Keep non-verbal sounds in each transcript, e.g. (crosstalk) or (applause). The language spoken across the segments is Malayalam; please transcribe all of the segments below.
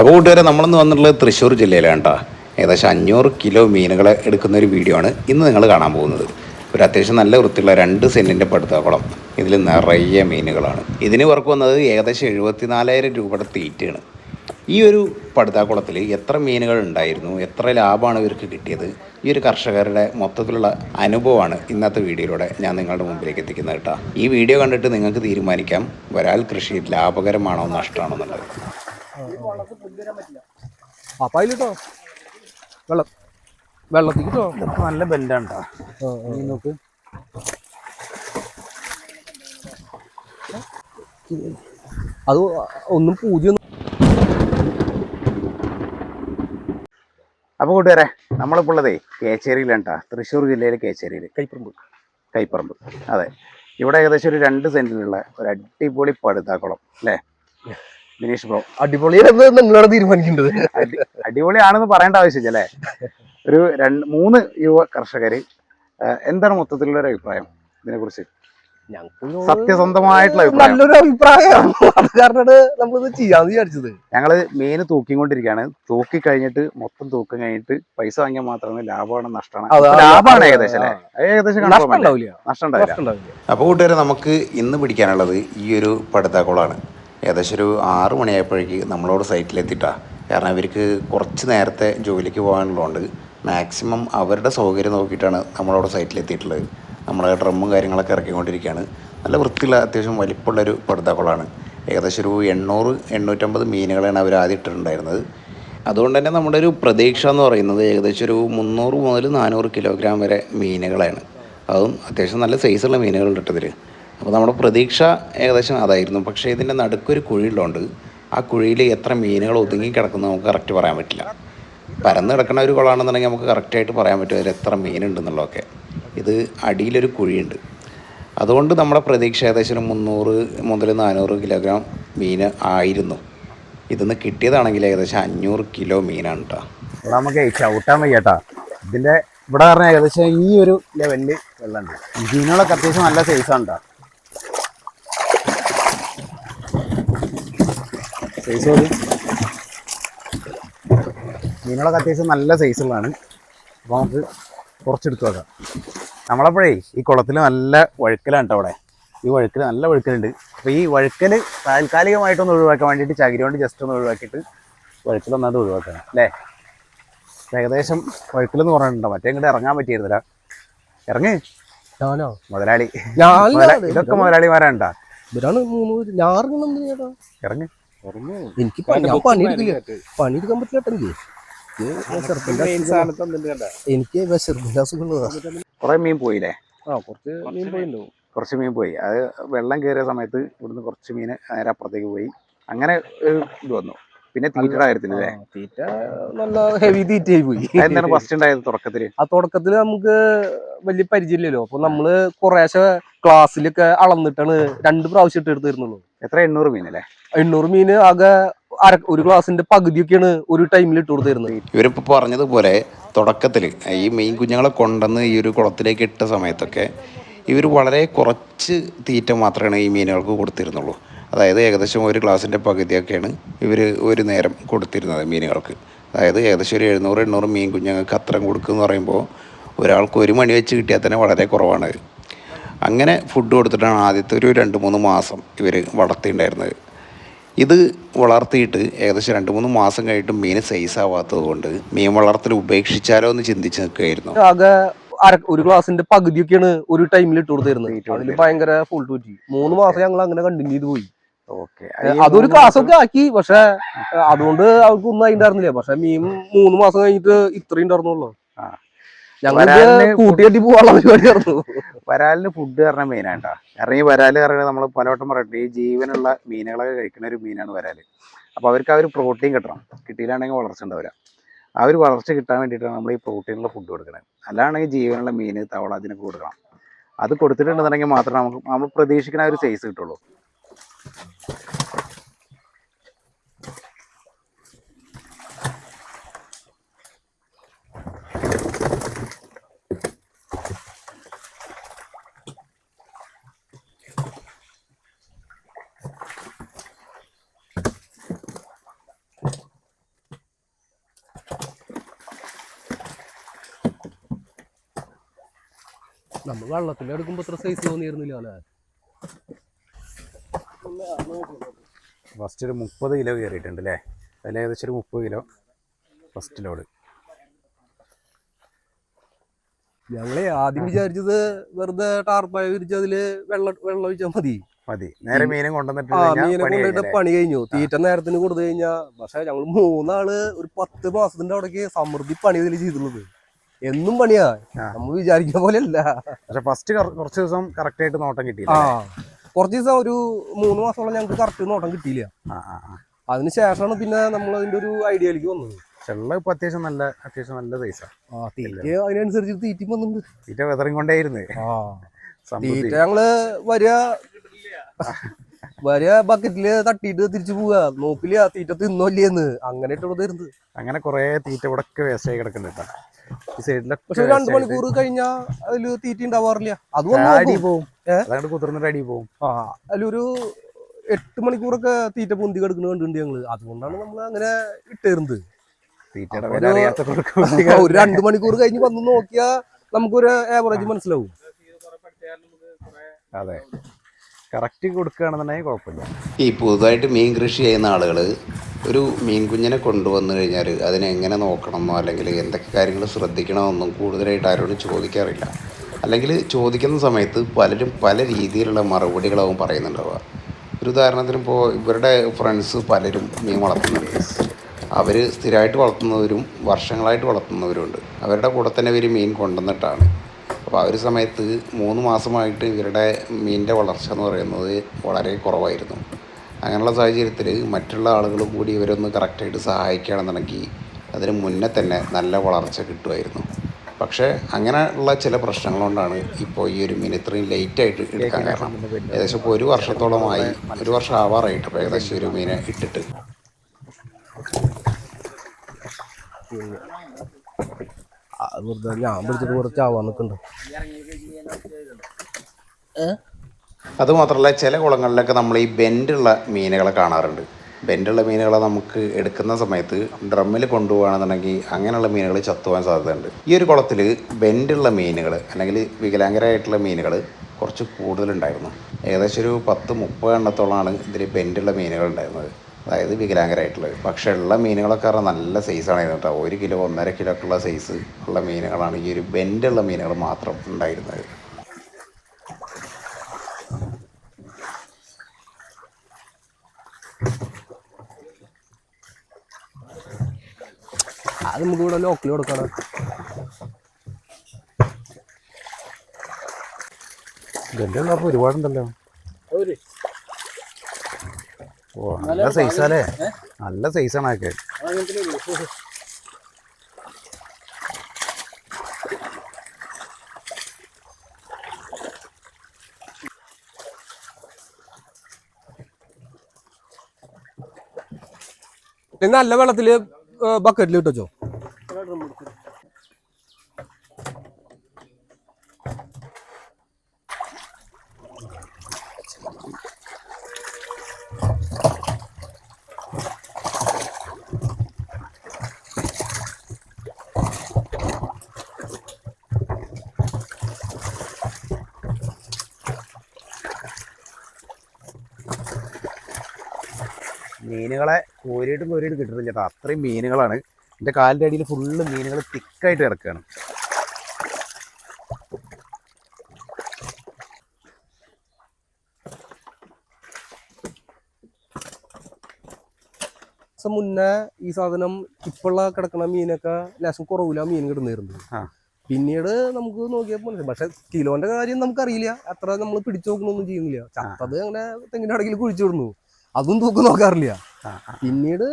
അപ്പോൾ കൂട്ടുകാരെ നമ്മളെന്ന് വന്നിട്ടുള്ളത് തൃശ്ശൂർ ജില്ലയിലാണ് കേട്ടോ ഏകദേശം അഞ്ഞൂറ് കിലോ മീനുകളെ എടുക്കുന്ന ഒരു വീഡിയോ ആണ് ഇന്ന് നിങ്ങൾ കാണാൻ പോകുന്നത്. ഒരു അത്യാവശ്യം നല്ല വൃത്തിയുള്ള രണ്ട് സെന്റിന്റെ പടുത്താക്കുളം. ഇതിൽ നിറയെ മീനുകളാണ്. ഇതിന് വർക്ക് വന്നത് ഏകദേശം എഴുപത്തിനാലായിരം രൂപയുടെ തീറ്റയാണ്. ഈ ഒരു പടുത്താക്കുളത്തിൽ എത്ര മീനുകൾ ഉണ്ടായിരുന്നു? എത്ര ലാഭമാണ് ഇവർക്ക് കിട്ടിയത്? ഈ ഒരു കർഷകരുടെ മൊത്തത്തിലുള്ള അനുഭവമാണ് ഇന്നത്തെ വീഡിയോയിലൂടെ ഞാൻ നിങ്ങളുടെ മുമ്പിലേക്ക് എത്തിക്കുന്നത് കേട്ടോ ഈ വീഡിയോ കണ്ടിട്ട് നിങ്ങൾക്ക് തീരുമാനിക്കാം. വരാൽ കൃഷി ലാഭകരമാണോ നഷ്ടമാണോ എന്നുള്ളത്. അപ്പൊ അതിലിട്ടോ വെള്ളം. വെള്ളത്തിൽ കിട്ടോ നല്ല ബെല്ലാണ് നോക്ക്. അത് ഒന്നും പൂജ്യം അപ്പോൾ കൂട്ടുകാരെ നമ്മളിപ്പോൾ ഉള്ളതേ കേച്ചേരിയിലാണ് കേട്ടോ തൃശ്ശൂർ ജില്ലയിലെ കേച്ചേരിയിൽ കൈപ്പറമ്പ്. കൈപ്പറമ്പ്. അതെ. ഇവിടെ ഏകദേശം ഒരു രണ്ട് സെന്റിലുള്ള ഒരു അടിപൊളി പടുത്താക്കുളം അല്ലേ? ബിനീഷ് ബ്രോ അടിപൊളിയാണ് നിങ്ങളാണ് തീരുമാനിക്കേണ്ടത്. അടി അടിപൊളിയാണെന്ന് പറയേണ്ട ആവശ്യമില്ല അല്ലേ? ഒരു രണ്ട് മൂന്ന് യുവ കർഷകർ എന്താണ് മൊത്തത്തിലുള്ള ഒരു അഭിപ്രായം ഇതിനെക്കുറിച്ച്? കുറിച്ച് സത്യസന്ധമായിട്ടുള്ള അഭിപ്രായം. നല്ലൊരു അഭിപ്രായം. അത് കാരണമാണ് നമ്മളിത് ചെയ്യാന്ന് വിചാരിച്ചത്. ഞങ്ങൾ മെയിന് തൂക്കിക്കൊണ്ടിരിക്കുകയാണ്. തൂക്കി കഴിഞ്ഞിട്ട് മൊത്തം തൂക്കം കഴിഞ്ഞിട്ട് പൈസ വാങ്ങിയാൽ മാത്രമേ ലാഭമാണ് നഷ്ടമാണ്. അതാ- ലാഭമാണ് ഏകദേശം ഏകദേശം നഷ്ടം? ഉണ്ടാവില്ല. അപ്പോൾ കൂട്ടുകാരെ നമുക്ക് ഇന്ന് പിടിക്കാനുള്ളത് ഈ ഒരു പടുത്താക്കുളമാണ് ഏകദേശം ഒരു ആറ് മണിയായപ്പോഴേക്ക് നമ്മളോട് സൈറ്റിലെത്തിയിട്ടാ കാരണം ഇവർക്ക് കുറച്ച് നേരത്തെ ജോലിക്ക് പോകാനുള്ളതുകൊണ്ട് മാക്സിമം അവരുടെ സൗകര്യം നോക്കിയിട്ടാണ് നമ്മളോട് സൈറ്റിലെത്തിയിട്ടുള്ളത്. നമ്മളെ ഡ്രമ്മും കാര്യങ്ങളൊക്കെ ഇറക്കിക്കൊണ്ടിരിക്കുകയാണ്. നല്ല വൃത്തിയുള്ള അത്യാവശ്യം വലിപ്പമുള്ളൊരു പടുത്താക്കുളമാണ് ഏകദേശം ഒരു എണ്ണൂറ് എണ്ണൂറ്റമ്പത് മീനുകളാണ് അവർ ആദ്യം ഇട്ടിട്ടുണ്ടായിരുന്നത്. അതുകൊണ്ട് തന്നെ നമ്മുടെ ഒരു പ്രതീക്ഷ എന്ന് പറയുന്നത് ഏകദേശം ഒരു മുന്നൂറ് മുതൽ നാനൂറ് കിലോഗ്രാം വരെ മീനുകളാണ്. അതും അത്യാവശ്യം നല്ല സൈസുള്ള മീനുകളുണ്ട് കേട്ടോ ഇതിൽ അപ്പോൾ നമ്മുടെ പ്രതീക്ഷ ഏകദേശം അതായിരുന്നു. പക്ഷേ ഇതിന്റെ നടുക്കൊരു കുഴിയുള്ളതുകൊണ്ട് ആ കുഴിയിൽ എത്ര മീനുകൾ ഒതുങ്ങി കിടക്കുന്നു നമുക്ക് കറക്റ്റ് പറയാൻ പറ്റില്ല. പരന്ന് കിടക്കുന്ന ഒരു കുളമാണെന്നുണ്ടെങ്കിൽ നമുക്ക് കറക്റ്റായിട്ട് പറയാൻ പറ്റും അതിൽ എത്ര മീനുണ്ടെന്നുള്ളതൊക്കെ. ഇത് അടിയിലൊരു കുഴിയുണ്ട്. അതുകൊണ്ട് നമ്മുടെ പ്രതീക്ഷ ഏകദേശം ഒരു മുന്നൂറ് മുതൽ നാനൂറ് കിലോഗ്രാം മീൻ ആയിരുന്നു. ഇതിന്ന് കിട്ടിയതാണെങ്കിൽ ഏകദേശം അഞ്ഞൂറ് കിലോ മീനാണ് കേട്ടോ നമുക്ക് ചവിട്ടാൻ വയ്യട്ടാ. ഇതിന്റെ ഇവിടെ പറഞ്ഞാൽ ഏകദേശം ഈ ഒരു ലെവലിൽ വെള്ളമുണ്ട്. മീനുകളൊക്കെ അത്യാവശ്യം നല്ല സൈസാണ് കേട്ടോ സൈസ് മതി മീനുകളൊക്കെ അത്യാവശ്യം നല്ല സൈസുള്ളതാണ് അപ്പോൾ നമുക്ക് കുറച്ചെടുത്ത് വെക്കാം നമ്മളപ്പോഴേ ഈ കുളത്തിൽ നല്ല വഴുക്കലാണ് കേട്ടോ അവിടെ. ഈ വഴുക്കൽ നല്ല വഴുക്കലുണ്ട്. അപ്പോൾ ഈ വഴുക്കൽ താൽക്കാലികമായിട്ടൊന്ന് ഒഴിവാക്കാൻ വേണ്ടിയിട്ട് ചകിരി കൊണ്ട് ജസ്റ്റ് ഒന്ന് ഒഴിവാക്കിയിട്ട് വഴുക്കൽ ഒന്നത് ഒഴിവാക്കണം അല്ലേ? ഏകദേശം വഴുക്കലെന്ന് പറഞ്ഞിട്ടുണ്ടോ? മറ്റേ ഇങ്ങോട്ട് ഇറങ്ങാൻ പറ്റിയിരുന്നില്ല. ഇറങ്ങി. മുതലാളി. ഇതൊക്കെ മുതലാളിമാരാണ്ടാ ഇറങ്ങ്. എനിക്ക് പണിയെടുക്കില്ല പണിയെടുക്കാൻ പറ്റില്ല എനിക്ക്. എനിക്ക് വിശർപ്പിന്റെ അസുഖം- എനിക്ക് വിശർപ്പിന്റെ അസുഖമുള്ളതാ കുറെ മീൻ പോയില്ലേ? ആ കുറച്ച് മീൻ പോയില്ലോ കുറച്ച് മീൻ പോയി. അത് വെള്ളം കയറിയ സമയത്ത് ഇവിടുന്ന് കുറച്ച് മീൻ നേരെ അപ്പുറത്തേക്ക് പോയി. അങ്ങനെ ഒരു ഇത് വന്നു. പിന്നെ തീറ്റ കാര്യത്തിലല്ലേ തീറ്റ നല്ല ഹെവി തീറ്റയായി പോയി. എന്താണ് ഫസ്റ്റ് ഉണ്ടായത് തുടക്കത്തിൽ? ആ തുടക്കത്തിൽ നമുക്ക് വലിയ പരിചയമില്ലല്ലോ. അപ്പൊ നമ്മൾ കുറേശ്ശെ ക്ലാസ്സിലൊക്കെ അളന്നിട്ടാണ് രണ്ട് പ്രാവശ്യം ഇട്ട് എടുത്തിരുന്നുള്ളൂ. എത്ര എണ്ണൂറ് മീൻ അല്ലേ എണ്ണൂറ് മീന് ആകെ അര ഒരു ക്ലാസ്സിന്റെ പകുതിയൊക്കെയാണ് ഒരു ടൈമിൽ ഇട്ട് കൊടുത്തിരുന്നത്. ഇവരിപ്പോൾ പറഞ്ഞതുപോലെ തുടക്കത്തിൽ ഈ മീൻ കുഞ്ഞുങ്ങളെ കൊണ്ടുവന്ന് ഈ ഒരു കുളത്തിലേക്ക് ഇട്ട സമയത്തൊക്കെ ഇവർ വളരെ കുറച്ച് തീറ്റ മാത്രമേ ഈ മീനുകൾക്ക് കൊടുത്തിരുന്നുള്ളൂ. അതായത് ഏകദേശം ഒരു ഗ്ലാസിന്റെ പകുതിയൊക്കെയാണ് ഇവർ ഒരു നേരം കൊടുത്തിരുന്നത് മീനുകൾക്ക്. അതായത് ഏകദേശം ഒരു എഴുന്നൂറ് എണ്ണൂറ് മീൻ കുഞ്ഞുങ്ങൾക്ക് അത്രയും കൊടുക്കുമെന്ന് പറയുമ്പോൾ ഒരാൾക്ക് ഒരു മണി വെച്ച് കിട്ടിയാൽ തന്നെ വളരെ കുറവാണ്. അങ്ങനെ ഫുഡ് കൊടുത്തിട്ടാണ് ആദ്യത്തെ ഒരു രണ്ട് മൂന്ന് മാസം ഇവർ വളർത്തിയിട്ടുണ്ടായിരുന്നത്. ഇത് വളർത്തിയിട്ട് ഏകദേശം രണ്ട് മൂന്ന് മാസം കഴിഞ്ഞിട്ട് മീൻ സൈസ് ആവാത്തത് കൊണ്ട് മീൻ വളർത്തൽ ഉപേക്ഷിച്ചാലോ എന്ന് ചിന്തിച്ച് നിൽക്കുകയായിരുന്നു. ആകെ അര ഒരു ക്ലാസ്സിന്റെ പകുതിയൊക്കെയാണ് ഒരു ടൈമിൽ ഇട്ട് കൊടുത്തിരുന്നത്. അതിൽ ഭയങ്കര ഫുൾ ടൂറ്റി മൂന്ന് മാസം ഞങ്ങൾ അങ്ങനെ കണ്ടിന്യൂ ചെയ്ത് പോയി. അതൊരു ക്ലാസ് ഒക്കെ ആക്കി പക്ഷെ അതുകൊണ്ട് അവർക്ക് ഒന്നും അതിണ്ടായിരുന്നില്ല. പക്ഷെ മീൻ മൂന്ന് മാസം കഴിഞ്ഞിട്ട് ഇത്രയും ഉണ്ടായിരുന്നുള്ളൂ. കൂട്ടികെട്ടി പോകാനുള്ള പരിപാടിയായിരുന്നു. വരാലിന് ഫുഡ് പറഞ്ഞ മീനാണ്ടാ കാരണം ഈ വരാൽ പറയുന്നത് നമ്മൾ പലവട്ടം പറയട്ടെ ഈ ജീവനുള്ള മീനുകളൊക്കെ കഴിക്കുന്ന ഒരു മീനാണ് വരാൽ. അപ്പോൾ അവർക്ക് ആ ഒരു പ്രോട്ടീൻ കിട്ടണം. കിട്ടിയില്ലാണെങ്കിൽ വളർച്ച ഉണ്ടാവില്ല. ആ ഒരു വളർച്ച കിട്ടാൻ വേണ്ടിയിട്ടാണ് നമ്മൾ ഈ പ്രോട്ടീനുള്ള ഫുഡ് കൊടുക്കുന്നത് അല്ലാണെങ്കിൽ ജീവനുള്ള മീൻ തവള അതിനൊക്കെ കൊടുക്കണം. അത് കൊടുത്തിട്ടുണ്ടെന്നുണ്ടെങ്കിൽ മാത്രമേ നമുക്ക് നമ്മൾ പ്രതീക്ഷിക്കുന്ന ഒരു സൈസ് കിട്ടുള്ളൂ. നമ്മൾ വെള്ളത്തിൽ എടുക്കുമ്പോൾ ഇത്ര സൈസ് തോന്നിയിരുന്നില്ല അല്ലേ? ഫസ്റ്റ് ഒരു മുപ്പത് കിലോ കയറിയിട്ടുണ്ട് അല്ലേ? അതിൽ ഏകദേശം ഒരു മുപ്പത് കിലോ ഫസ്റ്റ് ലോഡ് ഞങ്ങളെ ആദ്യം വിചാരിച്ചത് വെറുതെ ടാർപ്പായ വിരിച്ച് അതിൽ വെള്ളം വെള്ളം ഒഴിച്ചാൽ മതി. മതി. നേരെ മീനും കൊണ്ടുവന്നിട്ട് ആ മീനെ പണി കൊണ്ടിട്ട് പണി കഴിഞ്ഞു. തീറ്റ നേരത്തിന് കൊടുത്തു കഴിഞ്ഞാ പക്ഷെ ഞങ്ങൾ മൂന്നാൾ ഒരു പത്ത് മാസത്തിന്റെ അവിടേക്ക് സമൃദ്ധി പണി ഇതിൽ ചെയ്തിട്ടുള്ളത് എന്നും പണിയാ. ആ. നമ്മൾ വിചാരിക്കുന്ന പോലെ അല്ല പക്ഷെ ഫസ്റ്റ് കുറച്ച് ദിവസം കറക്റ്റ് ആയിട്ട് നോട്ടം ആ. കിട്ടിയില്ല കുറച്ച് ദിവസം ഒരു മൂന്ന് മാസത്തോളം ഞങ്ങൾക്ക് കറക്റ്റ് നോട്ടം കിട്ടിയില്ല. അതിനുശേഷമാണ് പിന്നെ നമ്മൾ അതിന്റെ ഒരു ഐഡിയയിലേക്ക് വന്നത്. ചെള്ള ഇപ്പൊ അത്യാവശ്യം നല്ല അത്യാവശ്യം നല്ല പൈസ തീറ്റ അതിനനുസരിച്ച് തീറ്റി വന്നിട്ടുണ്ട്. തീറ്റ വെതറിങ് കൊണ്ടേയിരുന്നു. തീറ്റ ഞങ്ങൾ വരിക വരിക ബക്കറ്റിൽ തട്ടിയിട്ട് തിരിച്ചു പോവുക. നോക്കില്ല തീറ്റ തിന്നോല്ലേന്ന് അങ്ങനെ ഇട്ടുള്ളത് അങ്ങനെ കൊറേ തീറ്റ ഇവിടെ വേസ്റ്റായി വേസ്റ്റ് ആയി കിടക്കുന്നുണ്ട്. ഈ സൈഡിലൊക്കെ രണ്ടു മണിക്കൂർ കഴിഞ്ഞാ അതിൽ തീറ്റ ഉണ്ടാവാറില്ല. അത് അടി. പോവും. കുതിർന്നിട്ട് അടി പോവും. ആ അതിലൊരു എട്ട് മണിക്കൂറൊക്കെ തീറ്റ പൊന്തി കിടക്കുന്നത് കണ്ടിട്ടുണ്ട് ഞങ്ങൾ. അതുകൊണ്ടാണ് നമ്മൾ അങ്ങനെ ഇട്ടേരുന്നത് ഒരു (laughs) രണ്ടു മണിക്കൂർ കഴിഞ്ഞ് വന്ന് നോക്കിയാ നമുക്കൊരു ആവറേജ് മനസ്സിലാവും. അതെ. കറക്റ്റ് കൊടുക്കുകയാണെന്നുണ്ടെങ്കിൽ കുഴപ്പമില്ല. ഈ പുതുതായിട്ട് മീൻ കൃഷി ചെയ്യുന്ന ആളുകൾ ഒരു മീൻകുഞ്ഞിനെ കൊണ്ടുവന്നു കഴിഞ്ഞാൽ അതിനെ എങ്ങനെ നോക്കണമെന്നോ അല്ലെങ്കിൽ എന്തൊക്കെ കാര്യങ്ങൾ ശ്രദ്ധിക്കണമെന്നും കൂടുതലായിട്ട് ആരോടും ചോദിക്കാറില്ല. അല്ലെങ്കിൽ ചോദിക്കുന്ന സമയത്ത് പലരും പല രീതിയിലുള്ള മറുപടികളാവും പറയുന്നുണ്ടാവുക. ഒരു ഉദാഹരണത്തിന് ഇപ്പോൾ ഇവരുടെ ഫ്രണ്ട്സ് പലരും മീൻ വളർത്തുന്നുണ്ട്. അവർ സ്ഥിരമായിട്ട് വളർത്തുന്നവരും വർഷങ്ങളായിട്ട് വളർത്തുന്നവരുണ്ട്. അവരുടെ കൂടെ തന്നെ ഇവർ മീൻ കൊണ്ടുവന്നിട്ടാണ്. അപ്പോൾ ആ ഒരു സമയത്ത് മൂന്ന് മാസമായിട്ട് ഇവരുടെ മീനിന്റെ വളർച്ച എന്ന് പറയുന്നത് വളരെ കുറവായിരുന്നു. അങ്ങനെയുള്ള സാഹചര്യത്തിൽ മറ്റുള്ള ആളുകളും കൂടി ഇവരൊന്ന് കറക്റ്റായിട്ട് സഹായിക്കുകയാണെന്നുണ്ടെങ്കിൽ അതിന് മുന്നേ തന്നെ നല്ല വളർച്ച കിട്ടുമായിരുന്നു. പക്ഷേ അങ്ങനെയുള്ള ചില പ്രശ്നങ്ങൾ കൊണ്ടാണ് ഇപ്പോൾ ഈ ഒരു മീൻ ഇത്രയും ലേറ്റായിട്ട് എടുക്കാൻ കാരണം. ഏകദേശം ഇപ്പോൾ ഒരു വർഷത്തോളമായി ഒരു വർഷം ആവാറായിട്ട് ഇപ്പോൾ ഏകദേശം ഒരു മീനെ ഇട്ടിട്ട്. ആ, വെറുതെ ഞാൻ പിടിച്ചിട്ട് കുറച്ച് ആവാൻ നിൽക്കുന്നുണ്ട് അതുമാത്രമല്ല ചില കുളങ്ങളിലൊക്കെ നമ്മൾ ഈ ബെൻഡുള്ള മീനുകളെ കാണാറുണ്ട്. ബെൻഡുള്ള മീനുകളെ നമുക്ക് എടുക്കുന്ന സമയത്ത് ഡ്രമ്മിൽ കൊണ്ടുപോകുകയാണെന്നുണ്ടെങ്കിൽ അങ്ങനെയുള്ള മീനുകൾ ചത്തുവാൻ സാധ്യതയുണ്ട്. ഈ ഒരു കുളത്തിൽ ബെൻഡുള്ള മീനുകൾ അല്ലെങ്കിൽ വികലാംഗരായിട്ടുള്ള മീനുകൾ കുറച്ച് കൂടുതലുണ്ടായിരുന്നു. ഏകദേശം ഒരു പത്ത് മുപ്പത് എണ്ണത്തോളമാണ് ഇതിൽ ബെൻഡുള്ള മീനുകൾ ഉണ്ടായിരുന്നത്. അതായത് വികലാംഗരായിട്ടുള്ളത്. പക്ഷേ ഉള്ള മീനുകളൊക്കെ പറഞ്ഞാൽ നല്ല സൈസാണ് കേട്ടോ. ഒരു കിലോ ഒന്നര കിലോ ഒക്കെ ഉള്ള സൈസ് ഉള്ള മീനുകളാണ് ഈ ഒരു ബെൻഡുള്ള മീനുകൾ മാത്രം ഉണ്ടായിരുന്നത്. അത് നമുക്ക് ഇവിടെ ലോക്കൽ കൊടുക്കണം. ഇതിന്റെ ഉള്ളപ്പോൾ ഒരുപാടുണ്ടല്ലോ. ഓ നല്ല സൈസാലേ നല്ല സൈസാണ് അതൊക്കെ. നല്ല വെള്ളത്തിൽ ബക്കറ്റിൽ ഇട്ടോ മീനുകളെ കോരിയിട്ടും കോരിയിട്ടും കിട്ടുന്നില്ല അത്രയും മീനുകളാണ്. എന്റെ കാലിന്റെ അടിയിൽ ഫുള്ള് മീനുകൾ തിക്കായിട്ട് കിടക്കുകയാണ് ദിവസം മുന്നേ ഈ സാധനം ഇപ്പോഴുള്ള കിടക്കുന്ന മീനൊക്കെ ലേശം കുറവില്ല മീൻ കിടന്നിരുന്നത്. പിന്നീട് നമുക്ക് നോക്കിയപ്പോൾ മനസ്സിലായി പക്ഷെ കിലോന്റെ കാര്യം നമുക്കറിയില്ല. അത്ര നമ്മൾ പിടിച്ചു നോക്കണമൊന്നും ചെയ്യുന്നില്ല. ചത്തത് അങ്ങനെ തെങ്ങിന്റെ അടക്കിൽ കുഴിച്ചു വിടുന്നു അതും തൂക്കം നോക്കാറില്ല. പിന്നീട്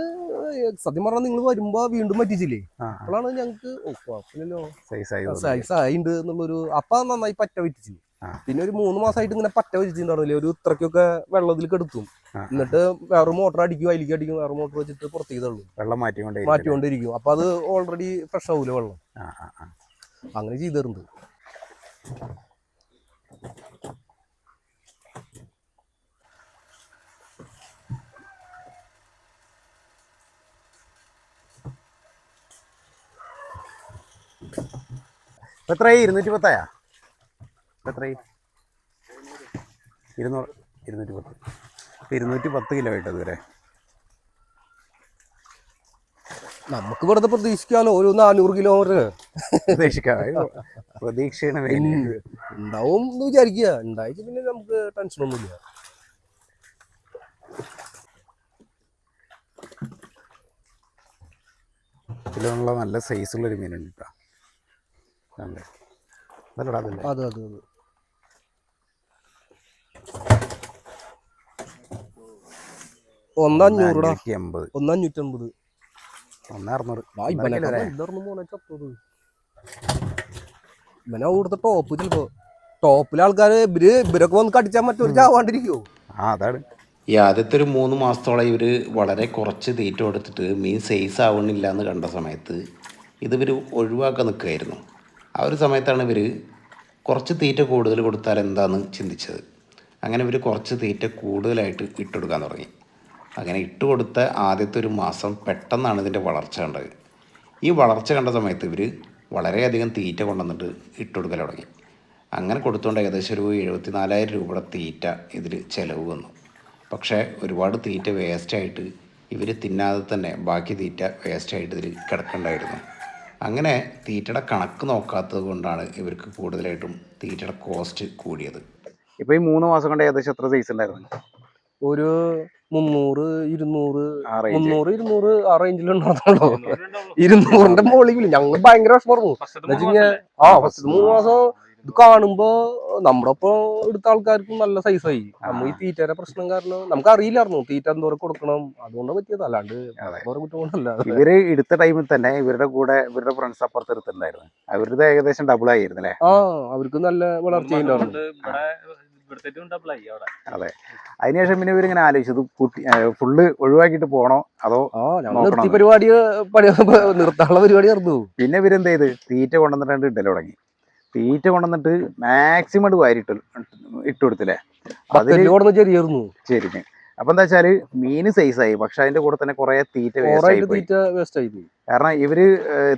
സത്യം പറഞ്ഞാൽ നിങ്ങൾ വരുമ്പോ വീണ്ടും പറ്റിച്ചില്ലേ? അപ്പോഴാണ് ഞങ്ങൾക്ക് സൈസായിണ്ട് കുഴപ്പമില്ലല്ലോ സൈസായി സൈസ് ആയിണ്ട് എന്നുള്ളൊരു അപ്പൊ നന്നായി പറ്റ പറ്റിച്ചു. പിന്നെ ഒരു മൂന്ന് മാസമായിട്ട് ഇങ്ങനെ പറ്റ വെച്ചിട്ടുണ്ടായിരുന്നില്ലേ? ഒരു ഇത്രക്കൊക്കെ വെള്ളത്തിൽ കെടുത്തും. എന്നിട്ട് വേറെ മോട്ടർ അടിക്കും അതിലേക്ക് അടിക്കും വേറെ മോട്ടർ വെച്ചിട്ട് പുറത്തേക്ക് തള്ളും. വെള്ളം മാറ്റിക്കൊണ്ട് മാറ്റിക്കൊണ്ടിരിക്കും. അപ്പൊ അത് ഓൾറെഡി ഫ്രഷ് ആവൂല വെള്ളം? അങ്ങനെ ചെയ്തിട്ടുണ്ട് എത്രയായി ഇരുന്നൂറ്റി പത്തായാ എത്രയായി ഇരുന്നൂറ് ഇരുന്നൂറ്റി പത്ത് ഇപ്പം ഇരുന്നൂറ്റി പത്ത് കിലോ ആയിട്ട് അതുവരെ നമുക്ക് വെറുതെ പ്രതീക്ഷിക്കാമല്ലോ ഒരു നാനൂറ് കിലോമീറ്റർ. പ്രതീക്ഷിക്കാം. പ്രതീക്ഷയാണ്. ഉണ്ടാവും എന്ന് വിചാരിക്കുക. ഉണ്ടായിട്ട് പിന്നെ നമുക്ക് ടെൻഷനൊന്നുമില്ല ഇതിലുള്ള നല്ല സൈസുള്ളൊരു മീനുണ്ട് കേട്ടോ അതല്ലടാ അതല്ലേ അത് അത് അത്. ഒന്നഞ്ഞൂറുടാ എൺപത് ഇവനെ ടോപ്പ് ചിലപ്പോ ടോപ്പിലെ ആൾക്കാര് ഇവർ ഇവരൊക്കെ വന്ന് കടിച്ചാൽ മറ്റൊരു ചാവാണ്ടിരിക്കുവോ ആ അതാണ്. ഈ ആദ്യത്തെ ഒരു മൂന്ന് മാസത്തോളം ഇവർ വളരെ കുറച്ച് തീറ്റ കൊടുത്തിട്ട് മീൻ സൈസ് ആവണില്ല എന്ന് കണ്ട സമയത്ത് ഇത് ഇവർ ഒഴിവാക്കാൻ നിൽക്കുകയായിരുന്നു ആ ഒരു സമയത്താണ് ഇവർ കുറച്ച് തീറ്റ കൂടുതൽ കൊടുത്താൽ എന്താണെന്ന് ചിന്തിച്ചത്. അങ്ങനെ ഇവർ കുറച്ച് തീറ്റ കൂടുതലായിട്ട് ഇട്ടുകൊടുക്കാൻ തുടങ്ങി. അങ്ങനെ ഇട്ട് കൊടുത്ത ആദ്യത്തെ ഒരു മാസം പെട്ടെന്നാണ് ഇതിന്റെ വളർച്ച കണ്ടത്. ഈ വളർച്ച കണ്ട സമയത്ത് ഇവർ വളരെയധികം തീറ്റ കൊണ്ടുവന്നിട്ട് ഇട്ടുകൊടുക്കൽ തുടങ്ങി. അങ്ങനെ കൊടുത്തുകൊണ്ട് ഏകദേശം ഒരു എഴുപത്തി നാലായിരം രൂപയുടെ തീറ്റ ഇതിൽ ചിലവ് വന്നു. പക്ഷേ ഒരുപാട് തീറ്റ വേസ്റ്റായിട്ട് ഇവർ തിന്നാതെ തന്നെ ബാക്കി തീറ്റ വേസ്റ്റായിട്ട് ഇതിൽ കിടക്കണ്ടായിരുന്നു. അങ്ങനെ തീറ്റയുടെ കണക്ക് നോക്കാത്തത് കൊണ്ടാണ് ഇവർക്ക് കൂടുതലായിട്ടും തീറ്റയുടെ കോസ്റ്റ് കൂടിയത്. ഇപ്പൊ ഈ മൂന്ന് മാസം കൊണ്ട് ഏകദേശം എത്ര സൈസ് ഉണ്ടായിരുന്നു? ഒരു മുന്നൂറ് ഇരുന്നൂറ്. മുന്നൂറ് ഇരുന്നൂറ് ആ റേഞ്ചിൽ ഉണ്ടാകുന്നുള്ളൂ ഇരുന്നൂറിന്റെ മുകളിൽ ഞങ്ങൾ ഭയങ്കര വിഷമം ആ ഫസ്റ്റ് മൂന്ന് മാസം ഇത് കാണുമ്പോ നമ്മുടെ ഒപ്പം എടുത്ത ആൾക്കാർക്കും നല്ല സൈസായി നമ്മ ഈ തീറ്റയുടെ പ്രശ്നം കാരണം നമുക്ക് അറിയില്ലായിരുന്നു തീറ്റ എന്തോരം കൊടുക്കണം? അതുകൊണ്ട് പറ്റിയത്. അല്ലാണ്ട് ഇവർ എടുത്ത ടൈമിൽ തന്നെ ഇവരുടെ കൂടെ ഇവരുടെ ഫ്രണ്ട്സ് അപ്പുറത്ത് എടുത്തിട്ടുണ്ടായിരുന്നു അവരുടെ ഏകദേശം ഡബിൾ ആയിരുന്നു അല്ലേ? ആ അവർക്ക് നല്ല വളർച്ച അതെ. അതിനുശേഷം പിന്നെ ഇവരിങ്ങനെ ആലോചിച്ചത് കുട്ടി ഫുള്ള് ഒഴിവാക്കിയിട്ട് പോണോ? അതോ പരിപാടി നിർത്താനുള്ള പരിപാടി നടന്നു പിന്നെ ഇവരെന്ത് ചെയ്ത്? തീറ്റ കൊണ്ടുവന്നിട്ടുണ്ട് ഇട്ടൽ തുടങ്ങി. തീറ്റ കൊണ്ടുവന്നിട്ട് മാക്സിമം വാരിട്ട് ഇട്ട് കൊടുത്തില്ലേ? അതിൽ ചെറിയായിരുന്നു ശരിക്കും അപ്പൊ എന്താ വെച്ചാൽ മീന് സൈസായി പക്ഷെ അതിന്റെ കൂടെ തന്നെ കുറെ തീറ്റ വേസ്റ്റ് ആയി ഓറായിട്ട് പോയി തീറ്റ വേസ്റ്റ് ആയി പോയി കാരണം ഇവർ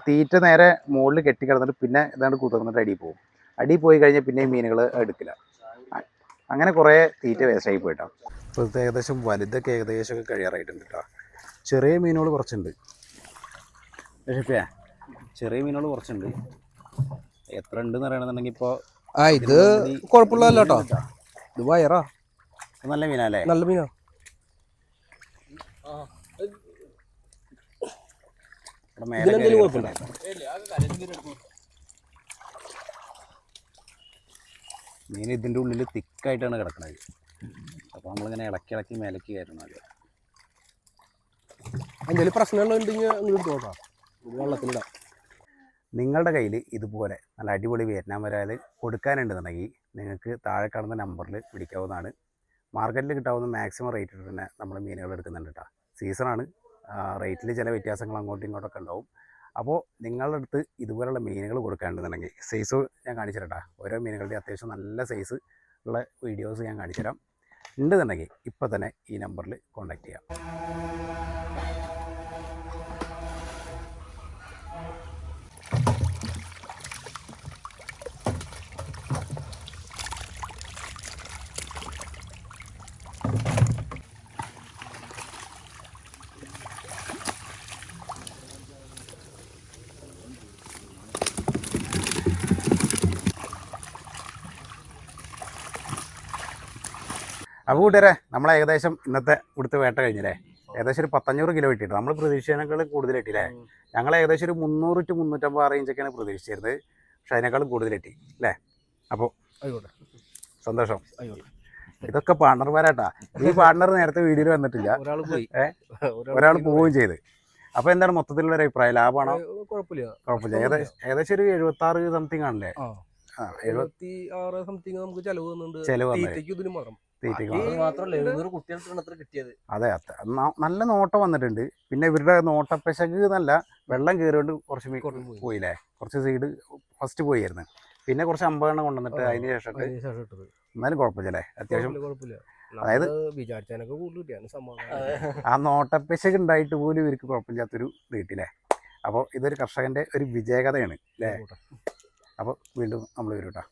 തീറ്റ നേരെ മുകളിൽ കെട്ടി കിടന്നിട്ട് പിന്നെ ഇതാണ്ട് കുതിർന്നിട്ട് അടി പോകും. അടി പോയി കഴിഞ്ഞാൽ പിന്നെ മീനുകൾ എടുക്കില്ല. അങ്ങനെ കുറെ തീറ്റ വേസ്റ്റ് ആയി പോയിട്ടോ. ഇപ്പോഴത്തെ ഏകദേശം വലുതൊക്കെ ഏകദേശം ഒക്കെ കഴിയാറായിട്ടുണ്ട് കേട്ടോ ചെറിയ മീനുകൾ കുറച്ചുണ്ട്. പക്ഷേ ചെറിയ മീനുകൾ കുറച്ചുണ്ട്. എത്ര ഉണ്ടെന്ന് അറിയണമെന്നുണ്ടെങ്കിൽ ഇപ്പോൾ ആ ഇത് കുഴപ്പമില്ല കേട്ടോ. ഇത് വയറാ. നല്ല മീനല്ലേ നല്ല മീനാ. ഇതിലെന്തെങ്കിലും കുഴപ്പമുണ്ടോ? മീൻ ഇതിന്റെ ഉള്ളിൽ തിക്കായിട്ടാണ് കിടക്കുന്നത് അപ്പോൾ നമ്മളിങ്ങനെ ഇളക്കി ഇളക്കി മേലേക്ക് കയറുന്നത് അത് എന്തെങ്കിലും പ്രശ്നങ്ങളുണ്ടെങ്കിൽ നോക്കാം. വെള്ളത്തിലിടാം. നിങ്ങളുടെ കയ്യിൽ ഇതുപോലെ നല്ല അടിപൊളി വിയറ്റ്നാം വരാൽ കൊടുക്കാനുണ്ടെന്നുണ്ടെങ്കിൽ നിങ്ങൾക്ക് താഴെ കാണുന്ന നമ്പറിൽ വിളിക്കാവുന്നതാണ്. മാർക്കറ്റിൽ കിട്ടാവുന്ന മാക്സിമം റേറ്റിൽ തന്നെ നമ്മൾ മീനുകൾ എടുക്കുന്നുണ്ട് കേട്ടോ സീസണാണ്. റേറ്റിൽ ചില വ്യത്യാസങ്ങൾ അങ്ങോട്ടും ഇങ്ങോട്ടൊക്കെ ഉണ്ടാവും. അപ്പോൾ നിങ്ങളുടെ അടുത്ത് ഇതുപോലെയുള്ള മീനുകൾ കൊടുക്കാനുണ്ടെന്നുണ്ടെങ്കിൽ സൈസ് ഞാൻ കാണിച്ചു തരാം ഓരോ മീനുകളുടെ അത്യാവശ്യം നല്ല സൈസ് ഉള്ള വീഡിയോസ് ഞാൻ കാണിച്ചു തരാം. ഉണ്ടെന്നുണ്ടെങ്കിൽ ഇപ്പോൾ തന്നെ ഈ നമ്പറിൽ കോൺടാക്റ്റ് ചെയ്യാം. അപ്പോൾ കൂട്ടുകാരെ നമ്മൾ ഏകദേശം ഇന്നത്തെ ഉടുത്ത് വേട്ട കഴിഞ്ഞില്ലേ? ഏകദേശം ഒരു പത്തഞ്ഞൂറ് കിലോ ഇട്ടിട്ട് നമ്മൾ പ്രതീക്ഷിച്ചതിനേക്കാൾ കൂടുതൽ ഇട്ടില്ലേ ഞങ്ങൾ ഏകദേശം ഒരു മുന്നൂറ് ടു മുന്നൂറ്റമ്പത് ആ റേഞ്ചൊക്കെയാണ് പ്രതീക്ഷിച്ചിരുന്നത്. പക്ഷെ അതിനേക്കാളും കൂടുതൽ കിട്ടി അല്ലേ? അപ്പോൾ ആയിക്കോട്ടെ. സന്തോഷം. ആയിക്കോട്ടെ. ഇതൊക്കെ പാർട്ണർമാരാട്ടാ. ഈ പാർട്ണർ നേരത്തെ വീഡിയോയിൽ വന്നിട്ടില്ല. ഒരാൾ പോയി? ഒരാൾ പോവുകയും ചെയ്ത്. അപ്പൊ എന്താണ് മൊത്തത്തിലുള്ള ഒരു അഭിപ്രായം? ലാഭമാണോ കുഴപ്പമില്ല കുഴപ്പമില്ല ഏകദേശം ഒരു എഴുപത്തി ആറ് സംതിങ് ആണല്ലേ ചെലവ് അതെ അത്ര നല്ല നോട്ടം വന്നിട്ടുണ്ട്. പിന്നെ ഇവരുടെ നോട്ടപ്പശക് എന്നല്ല വെള്ളം കയറിയോണ്ട് കുറച്ച് കുറച്ച് പോയി. പോയില്ലേ? കുറച്ച് സൈഡ് ഫസ്റ്റ് പോയിരുന്നു പിന്നെ കുറച്ച് അമ്പതെണ്ണം കൊണ്ടുവന്നിട്ട്. അതിന് ശേഷം എന്നാലും കുഴപ്പമില്ലേ അത്യാവശ്യം അതായത് ആ നോട്ടപ്പശക് ഉണ്ടായിട്ട് പോലും ഇവർക്ക് കുഴപ്പമില്ലാത്തൊരു വീട്ടിലേ അപ്പോൾ ഇതൊരു കർഷകന്റെ ഒരു വിജയകഥയാണ് അല്ലേ? അപ്പോൾ വീണ്ടും നമ്മൾ വരും കേട്ടോ